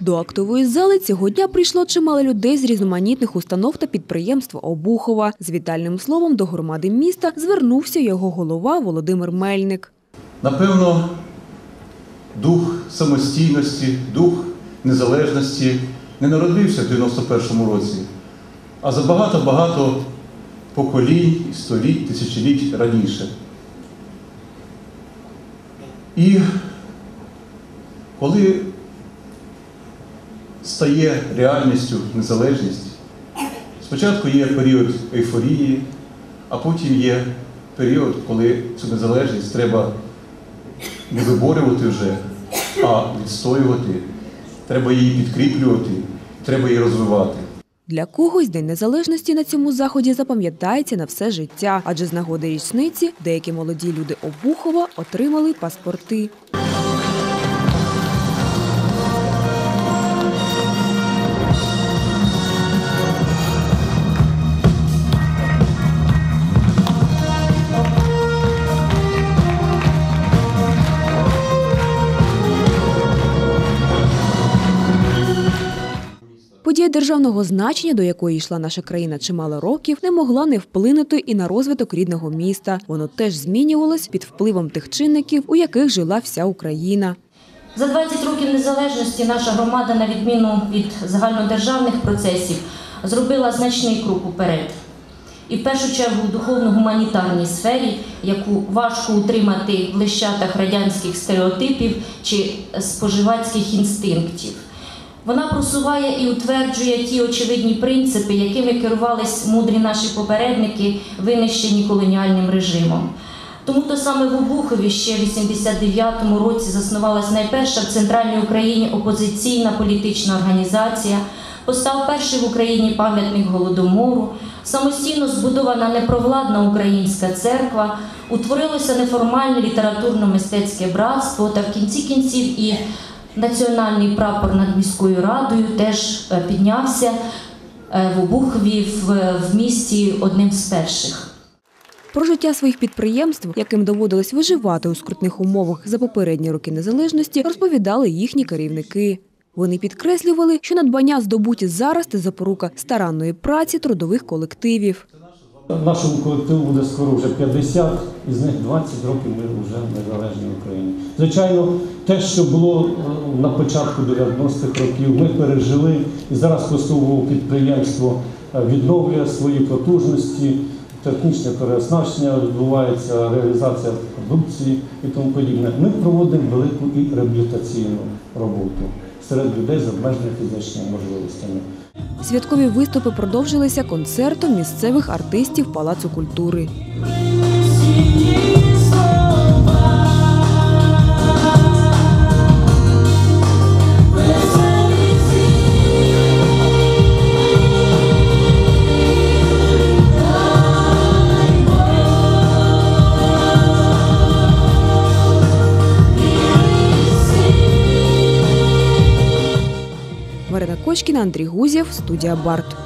До актової зали цього дня прийшло чимало людей з різноманітних установ та підприємств Обухова. З вітальним словом до громади міста звернувся його голова Володимир Мельник. Напевно, дух самостійності, дух незалежності не народився в 91-му році, а за багато-багато поколінь, століть, тисячоліть раніше. І коли стає реальністю незалежність, спочатку є період ейфорії, а потім є період, коли цю незалежність треба не виборювати вже, а відстоювати. Треба її підкріплювати, треба її розвивати. Для когось День Незалежності на цьому заході запам'ятається на все життя, адже з нагоди річниці деякі молоді люди Обухова отримали паспорти. Подія державного значення, до якої йшла наша країна чимало років, не могла не вплинути і на розвиток рідного міста. Воно теж змінювалось під впливом тих чинників, у яких жила вся Україна. За 20 років незалежності наша громада, на відміну від загальнодержавних процесів, зробила значний крок уперед. І в першу чергу у духовно-гуманітарній сфері, яку важко утримати в лищатах радянських стереотипів чи споживацьких інстинктів. Вона просуває і утверджує ті очевидні принципи, якими керувались мудрі наші попередники, винищені колоніальним режимом. Тому то саме в Обухові ще в 89-му році заснувалась найперша в центральній Україні опозиційна політична організація, постав перший в Україні пам'ятник голодомору, самостійно збудована непровладна українська церква, утворилося неформальне літературно-мистецьке братство та в кінці кінців і національний прапор над міською радою теж е, піднявся е, в Обухові в, місті одним з перших. Про життя своїх підприємств, яким доводилось виживати у скрутних умовах за попередні роки незалежності, розповідали їхні керівники. Вони підкреслювали, що надбання здобуті зараз це запорука старанної праці трудових колективів. Нашому колективу буде скоро вже 50, із них 20 років ми вже в незалежній Україні. Звичайно, те, що було е, на початку 90-х років, ми пережили і зараз Косового підприємство е, відновлює свої потужності, технічне переоснащення, відбувається реалізація продукції і тому подібне. Ми проводимо велику і реабілітаційну роботу серед людей з обмеженими фізичними можливостями. Святкові виступи продовжилися концертом місцевих артистів Палацу культури. Марина Андрій Гузєв, студія Барт.